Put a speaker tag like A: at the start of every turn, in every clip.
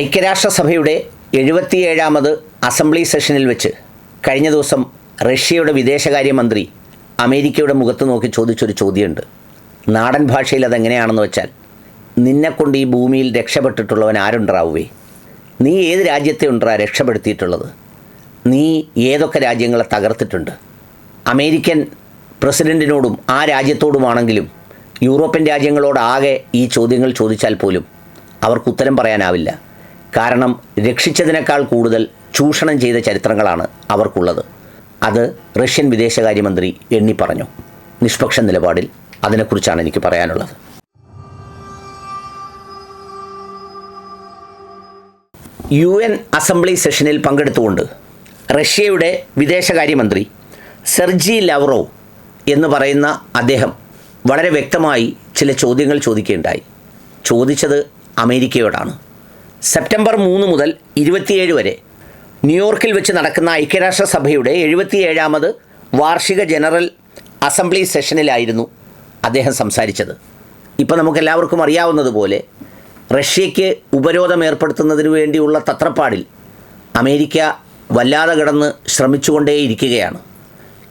A: ഐക്യരാഷ്ട്രസഭയുടെ എഴുപത്തിയേഴാമത് അസംബ്ലി സെഷനിൽ വെച്ച് കഴിഞ്ഞ ദിവസം റഷ്യയുടെ വിദേശകാര്യമന്ത്രി അമേരിക്കയുടെ മുഖത്ത് നോക്കി ചോദിച്ചൊരു ചോദ്യമുണ്ട്. നാടൻ ഭാഷയിൽ അതെങ്ങനെയാണെന്ന് വെച്ചാൽ നിന്നെക്കൊണ്ട് ഈ ഭൂമിയിൽ രക്ഷപ്പെട്ടിട്ടുള്ളവൻ ആരുണ്ടാവുവേ നീ ഏത് രാജ്യത്തെ ഉണ്ടാ രക്ഷപ്പെടുത്തിയിട്ടുള്ളത്? നീ ഏതൊക്കെ രാജ്യങ്ങളെ തകർത്തിട്ടുണ്ട്? അമേരിക്കൻ പ്രസിഡന്റിനോടും ആ രാജ്യത്തോടുമാണെങ്കിലും യൂറോപ്യൻ രാജ്യങ്ങളോടാകെ ഈ ചോദ്യങ്ങൾ ചോദിച്ചാൽ പോലും അവർക്ക് ഉത്തരം പറയാനാവില്ല. കാരണം രക്ഷിച്ചതിനേക്കാൾ കൂടുതൽ ചൂഷണം ചെയ്ത ചരിത്രങ്ങളാണ് അവർക്കുള്ളത്. അത് റഷ്യൻ വിദേശകാര്യമന്ത്രി എണ്ണി പറഞ്ഞു. നിഷ്പക്ഷ നിലപാടിൽ അതിനെക്കുറിച്ചാണ് എനിക്ക് പറയാനുള്ളത്. യു എൻ അസംബ്ലി സെഷനിൽ പങ്കെടുത്തുകൊണ്ട് റഷ്യയുടെ വിദേശകാര്യമന്ത്രി സെർജി ലവ്റോവ് എന്ന് പറയുന്ന അദ്ദേഹം വളരെ വ്യക്തമായി ചില ചോദ്യങ്ങൾ ചോദിക്കുകയുണ്ടായി. ചോദിച്ചത് അമേരിക്കയോടാണ്. സെപ്റ്റംബർ മൂന്ന് മുതൽ ഇരുപത്തിയേഴ് വരെ ന്യൂയോർക്കിൽ വെച്ച് നടക്കുന്ന ഐക്യരാഷ്ട്രസഭയുടെ എഴുപത്തിയേഴാമത് വാർഷിക ജനറൽ അസംബ്ലി സെഷനിലായിരുന്നു അദ്ദേഹം സംസാരിച്ചത്. ഇപ്പോൾ നമുക്കെല്ലാവർക്കും അറിയാവുന്നതുപോലെ റഷ്യയ്ക്ക് ഉപരോധം ഏർപ്പെടുത്തുന്നതിന് വേണ്ടിയുള്ള തത്രപ്പാടിൽ അമേരിക്ക വല്ലാതെ കിടന്ന് ശ്രമിച്ചുകൊണ്ടേയിരിക്കുകയാണ്.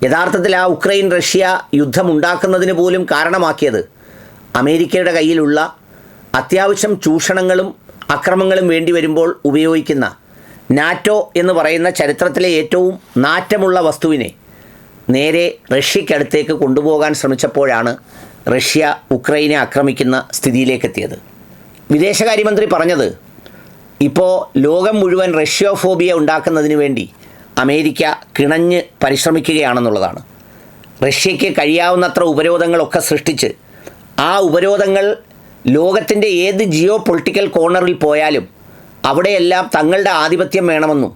A: യഥാർത്ഥത്തിൽ ആ ഉക്രൈൻ റഷ്യ യുദ്ധമുണ്ടാക്കുന്നതിന് പോലും കാരണമാക്കിയത് അമേരിക്കയുടെ കയ്യിലുള്ള അത്യാവശ്യം ചൂഷണങ്ങളും അക്രമങ്ങളും വേണ്ടി വരുമ്പോൾ ഉപയോഗിക്കുന്ന നാറ്റോ എന്ന് പറയുന്ന ചരിത്രത്തിലെ ഏറ്റവും നാറ്റമുള്ള വസ്തുവിനെ നേരെ റഷ്യക്കടുത്തേക്ക് കൊണ്ടുപോകാൻ ശ്രമിച്ചപ്പോഴാണ് റഷ്യ ഉക്രൈനെ ആക്രമിക്കുന്ന സ്ഥിതിയിലേക്കെത്തിയത്. വിദേശകാര്യമന്ത്രി പറഞ്ഞത് ഇപ്പോൾ ലോകം മുഴുവൻ റഷ്യോഫോബിയ ഉണ്ടാക്കുന്നതിന് വേണ്ടി അമേരിക്ക കിണഞ്ഞ് പരിശ്രമിക്കുകയാണെന്നുള്ളതാണ്. റഷ്യയ്ക്ക് കഴിയാവുന്നത്ര ഉപരോധങ്ങളൊക്കെ സൃഷ്ടിച്ച് ആ ഉപരോധങ്ങൾ ലോകത്തിന്റെ ഏത് ജിയോ പൊളിറ്റിക്കൽ കോർണറിൽ പോയാലും അവിടെയെല്ലാം തങ്ങളുടെ ആധിപത്യം വേണമെന്നും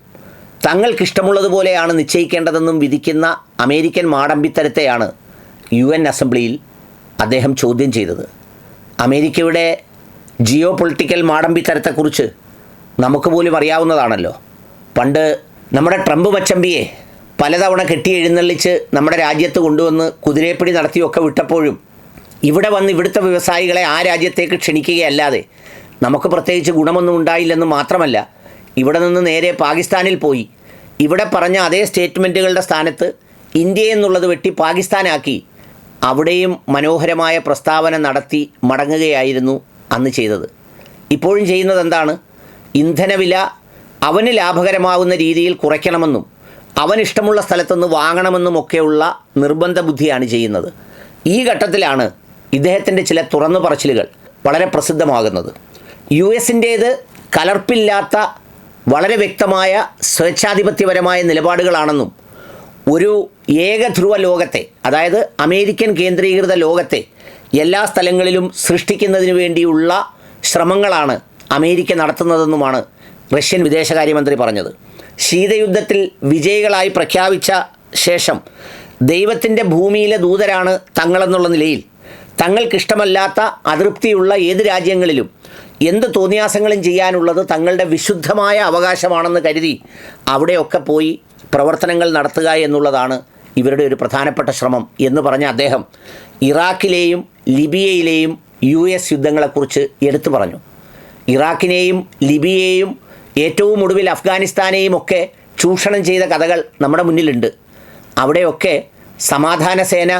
A: തങ്ങൾക്കിഷ്ടമുള്ളതുപോലെയാണ് നിശ്ചയിക്കേണ്ടതെന്നും വിധിക്കുന്ന അമേരിക്കൻ മാടമ്പിത്തരത്തെയാണ് യു എൻ അസംബ്ലിയിൽ അദ്ദേഹം ചോദ്യം ചെയ്തത്. അമേരിക്കയുടെ ജിയോ പൊളിറ്റിക്കൽ മാടമ്പിത്തരത്തെക്കുറിച്ച് നമുക്ക് പോലും അറിയാവുന്നതാണല്ലോ. പണ്ട് നമ്മുടെ ട്രംപ് മച്ചമ്പിയെ പലതവണ കെട്ടി എഴുന്നള്ളിച്ച് നമ്മുടെ രാജ്യത്ത് കൊണ്ടുവന്ന് കുതിരേപ്പടി നടത്തിയൊക്കെ വിട്ടപ്പോഴും ഇവിടെ വന്ന് ഇവിടുത്തെ വ്യവസായികളെ ആ രാജ്യത്തേക്ക് ക്ഷണിക്കുകയല്ലാതെ നമുക്ക് പ്രത്യേകിച്ച് ഗുണമൊന്നും ഉണ്ടായില്ലെന്ന് മാത്രമല്ല ഇവിടെ നിന്ന് നേരെ പാകിസ്ഥാനിൽ പോയി. ഇവിടെ പറഞ്ഞ അതേ സ്റ്റേറ്റ്മെന്റുകളുടെ സ്ഥാനത്ത് ഇന്ത്യ എന്നുള്ളത് വെട്ടി പാകിസ്ഥാനാക്കി അവിടെയും മനോഹരമായ പ്രസ്താവന നടത്തി മടങ്ങുകയായിരുന്നു അന്ന് ചെയ്തത്. ഇപ്പോഴും ചെയ്യുന്നത് എന്താണ്? ഇന്ധനവില അവന് ലാഭകരമാവുന്ന രീതിയിൽ കുറയ്ക്കണമെന്നും അവൻ ഇഷ്ടമുള്ള സ്ഥലത്തുനിന്ന് വാങ്ങണമെന്നും ഒക്കെയുള്ള നിർബന്ധ ബുദ്ധിയാണ് ചെയ്യുന്നത്. ഈ ഘട്ടത്തിലാണ് ഇദ്ദേഹത്തിന്റെ ചില തുറന്നു പറച്ചിലുകൾ വളരെ പ്രസിദ്ധമാകുന്നത്. യു എസിന്റേത് കലർപ്പില്ലാത്ത വളരെ വ്യക്തമായ സ്വേച്ഛാധിപത്യപരമായ നിലപാടുകളാണെന്നും ഒരു ഏകധ്രുവ ലോകത്തെ അതായത് അമേരിക്കൻ കേന്ദ്രീകൃത ലോകത്തെ എല്ലാ സ്ഥലങ്ങളിലും സൃഷ്ടിക്കുന്നതിന് വേണ്ടിയുള്ള ശ്രമങ്ങളാണ് അമേരിക്ക നടത്തുന്നതെന്നുമാണ് റഷ്യൻ വിദേശകാര്യമന്ത്രി പറഞ്ഞത്. ശീതയുദ്ധത്തിൽ വിജയികളായി പ്രഖ്യാപിച്ച ശേഷം ദൈവത്തിന്റെ ഭൂമിയിലെ ദൂതരാണ് തങ്ങളെന്നുള്ള നിലയിൽ തങ്ങൾക്കിഷ്ടമല്ലാത്ത അതൃപ്തിയുള്ള ഏത് രാജ്യങ്ങളിലും എന്ത് തോന്നിയാസങ്ങളും ചെയ്യാനുള്ളത് തങ്ങളുടെ വിശുദ്ധമായ അവകാശമാണെന്ന് കരുതി അവിടെയൊക്കെ പോയി പ്രവർത്തനങ്ങൾ നടത്തുക എന്നുള്ളതാണ് ഇവരുടെ ഒരു പ്രധാനപ്പെട്ട ശ്രമം എന്ന് പറഞ്ഞ അദ്ദേഹം ഇറാഖിലെയും ലിബിയയിലെയും യു എസ് യുദ്ധങ്ങളെക്കുറിച്ച് എടുത്തു പറഞ്ഞു. ഇറാഖിനെയും ലിബിയയെയും ഏറ്റവും ഒടുവിൽ അഫ്ഗാനിസ്ഥാനെയും ഒക്കെ ചൂഷണം ചെയ്ത കഥകൾ നമ്മുടെ മുന്നിലുണ്ട്. അവിടെയൊക്കെ സമാധാന സേന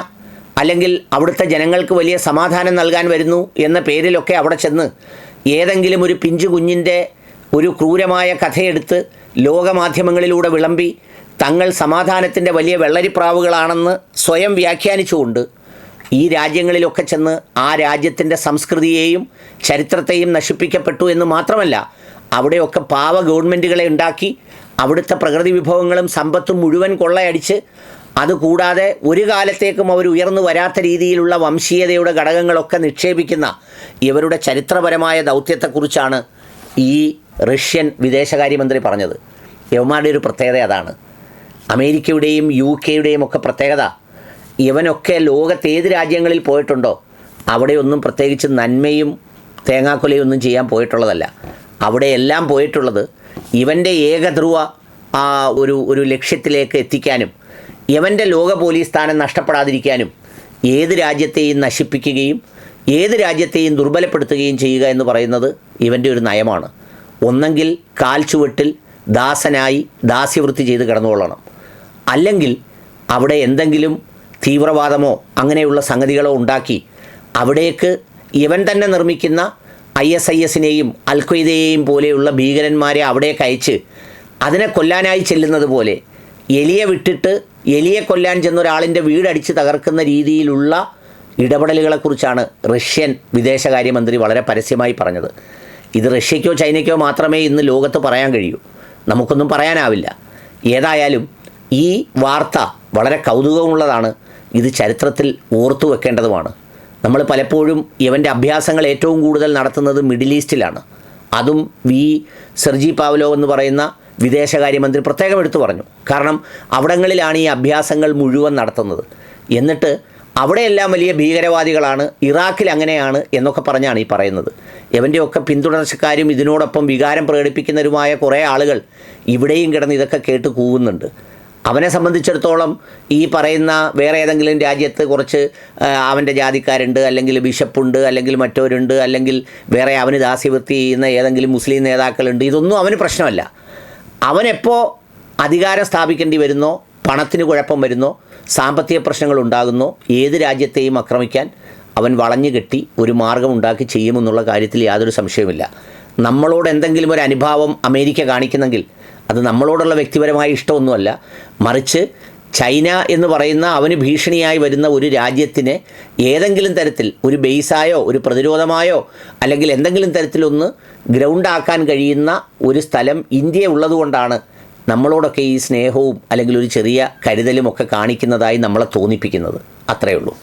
A: അല്ലെങ്കിൽ അവിടുത്തെ ജനങ്ങൾക്ക് വലിയ സമാധാനം നൽകാൻ വരുന്നു എന്ന പേരിലൊക്കെ അവിടെ ചെന്ന് ഏതെങ്കിലും ഒരു പിഞ്ചു കുഞ്ഞിന്റെ ഒരു ക്രൂരമായ കഥയെടുത്ത് ലോകമാധ്യമങ്ങളിലൂടെ വിളമ്പി തങ്ങൾ സമാധാനത്തിന്റെ വലിയ വെള്ളരിപ്രാവുകളാണെന്ന് സ്വയം വ്യാഖ്യാനിച്ചുകൊണ്ട് ഈ രാജ്യങ്ങളിലൊക്കെ ചെന്ന് ആ രാജ്യത്തിന്റെ സംസ്കൃതിയെയും ചരിത്രത്തെയും നശിപ്പിക്കപ്പെട്ടു എന്ന് മാത്രമല്ല അവിടെയൊക്കെ പാവ ഗവൺമെന്റുകളെ ഉണ്ടാക്കി അവിടുത്തെ പ്രകൃതി വിഭവങ്ങളും സമ്പത്തും മുഴുവൻ കൊള്ളയടിച്ച് അതുകൂടാതെ ഒരു കാലത്തേക്കും അവർ ഉയർന്നു വരാത്ത രീതിയിലുള്ള വംശീയതയുടെ ഘടകങ്ങളൊക്കെ നിക്ഷേപിക്കുന്ന ഇവരുടെ ചരിത്രപരമായ ദൗത്യത്തെക്കുറിച്ചാണ് ഈ റഷ്യൻ വിദേശകാര്യമന്ത്രി പറഞ്ഞത്. യവന്മാരുടെ ഒരു പ്രത്യേകത അതാണ്. അമേരിക്കയുടെയും യു കെയുടെയും ഒക്കെ പ്രത്യേകത ഇവനൊക്കെ ലോകത്ത് ഏത് രാജ്യങ്ങളിൽ പോയിട്ടുണ്ടോ അവിടെയൊന്നും പ്രത്യേകിച്ച് നന്മയും തേങ്ങാക്കൊലയും ഒന്നും ചെയ്യാൻ പോയിട്ടുള്ളതല്ല. അവിടെയെല്ലാം പോയിട്ടുള്ളത് ഇവന്റെ ഏകധ്രുവ ഒരു ഒരു ലക്ഷ്യത്തിലേക്ക് എത്തിക്കാനും യവന്റെ ലോക പോലീസ് സ്ഥാനം നഷ്ടപ്പെടാതിരിക്കാനും ഏത് രാജ്യത്തെയും നശിപ്പിക്കുകയും ഏത് രാജ്യത്തെയും ദുർബലപ്പെടുത്തുകയും ചെയ്യുക എന്ന് പറയുന്നത് ഇവന്റെ ഒരു നയമാണ്. ഒന്നെങ്കിൽ കാൽ ചുവട്ടിൽ ദാസനായി ദാസ്യവൃത്തി ചെയ്ത് കിടന്നുകൊള്ളണം. അല്ലെങ്കിൽ അവിടെ എന്തെങ്കിലും തീവ്രവാദമോ അങ്ങനെയുള്ള സംഗതികളോ ഉണ്ടാക്കി അവിടേക്ക് ഇവൻ തന്നെ നിർമ്മിക്കുന്ന ഐ എസ് ഐ എസിനെയും അൽഖ്വയ്ദയെയും പോലെയുള്ള ഭീകരന്മാരെ അവിടേക്ക് അയച്ച് അതിനെ കൊല്ലാനായി ചെല്ലുന്നത് പോലെ എലിയെ വിട്ടിട്ട് എലിയെ കൊല്ലാൻ ചെന്ന ഒരാളിന്റെ വീടടിച്ച് തകർക്കുന്ന രീതിയിലുള്ള ഇടപെടലുകളെക്കുറിച്ചാണ് റഷ്യൻ വിദേശകാര്യമന്ത്രി വളരെ പരസ്യമായി പറഞ്ഞത്. ഇത് റഷ്യയ്ക്കോ ചൈനയ്ക്കോ മാത്രമേ ഇന്ന് ലോകത്ത് പറയാൻ കഴിയൂ. നമുക്കൊന്നും പറയാനാവില്ല. ഏതായാലും ഈ വാർത്ത വളരെ കൗതുകമുള്ളതാണ്. ഇത് ചരിത്രത്തിൽ ഓർത്തു വെക്കേണ്ടതുമാണ്. നമ്മൾ പലപ്പോഴും ഇവന്റെ അഭ്യാസങ്ങൾ ഏറ്റവും കൂടുതൽ നടത്തുന്നത് മിഡിൽ ഈസ്റ്റിലാണ്. അതും വി സെർജി പാവലോ എന്ന് പറയുന്ന വിദേശകാര്യമന്ത്രി പ്രത്യേകം എടുത്തു പറഞ്ഞു. കാരണം അവിടങ്ങളിലാണ് ഈ അഭ്യാസങ്ങൾ മുഴുവൻ നടത്തുന്നത്. എന്നിട്ട് അവിടെയെല്ലാം വലിയ ഭീകരവാദികളാണ് ഇറാഖിൽ അങ്ങനെയാണ് എന്നൊക്കെ പറഞ്ഞാണ് ഈ പറയുന്നത്. ഇവന്റെയൊക്കെ പിന്തുടർച്ചക്കാരും ഇതിനോടൊപ്പം വികാരം പ്രകടിപ്പിക്കുന്നവരുമായ കുറേ ആളുകൾ ഇവിടെയും കിടന്ന് ഇതൊക്കെ കേട്ട് കൂവുന്നുണ്ട്. അവനെ സംബന്ധിച്ചിടത്തോളം ഈ പറയുന്ന വേറെ ഏതെങ്കിലും രാജ്യത്ത് കുറച്ച് അവന്റെ ജാതിക്കാരുണ്ട് അല്ലെങ്കിൽ ബിഷപ്പുണ്ട് അല്ലെങ്കിൽ മറ്റവരുണ്ട് അല്ലെങ്കിൽ വേറെ അവന് ദാസ്യവൃത്തി ചെയ്യുന്ന ഏതെങ്കിലും മുസ്ലിം നേതാക്കളുണ്ട് ഇതൊന്നും അവന് പ്രശ്നമല്ല. അവനെപ്പോൾ അധികാരം സ്ഥാപിക്കേണ്ടി വരുന്നോ പണത്തിന് കുഴപ്പം വരുന്നോ സാമ്പത്തിക പ്രശ്നങ്ങൾ ഉണ്ടാകുന്നോ ഏത് രാജ്യത്തെയും ആക്രമിക്കാൻ അവൻ വളഞ്ഞു കെട്ടി ഒരു മാർഗം ഉണ്ടാക്കി ചെയ്യുമെന്നുള്ള കാര്യത്തിൽ യാതൊരു സംശയവുമില്ല. നമ്മളോട് എന്തെങ്കിലും ഒരു അനുഭാവം അമേരിക്ക കാണിക്കുന്നെങ്കിൽ അത് നമ്മളോടുള്ള വ്യക്തിപരമായ ഇഷ്ടമൊന്നുമല്ല. മറിച്ച് ചൈന എന്ന് പറയുന്ന അവന് ഭീഷണിയായി വരുന്ന ഒരു രാജ്യത്തിന് ഏതെങ്കിലും തരത്തിൽ ഒരു ബേസായോ ഒരു പ്രതിരോധമായോ അല്ലെങ്കിൽ എന്തെങ്കിലും തരത്തിലൊന്ന് ഗ്രൗണ്ടാക്കാൻ കഴിയുന്ന ഒരു സ്ഥലം ഇന്ത്യ ഉള്ളതുകൊണ്ടാണ് നമ്മളോടൊക്കെ ഈ സ്നേഹവും അല്ലെങ്കിൽ ഒരു ചെറിയ കരുതലും ഒക്കെ കാണിക്കുന്നതായി നമ്മളെ തോന്നിപ്പിക്കുന്നത്. അത്രയേ ഉള്ളൂ.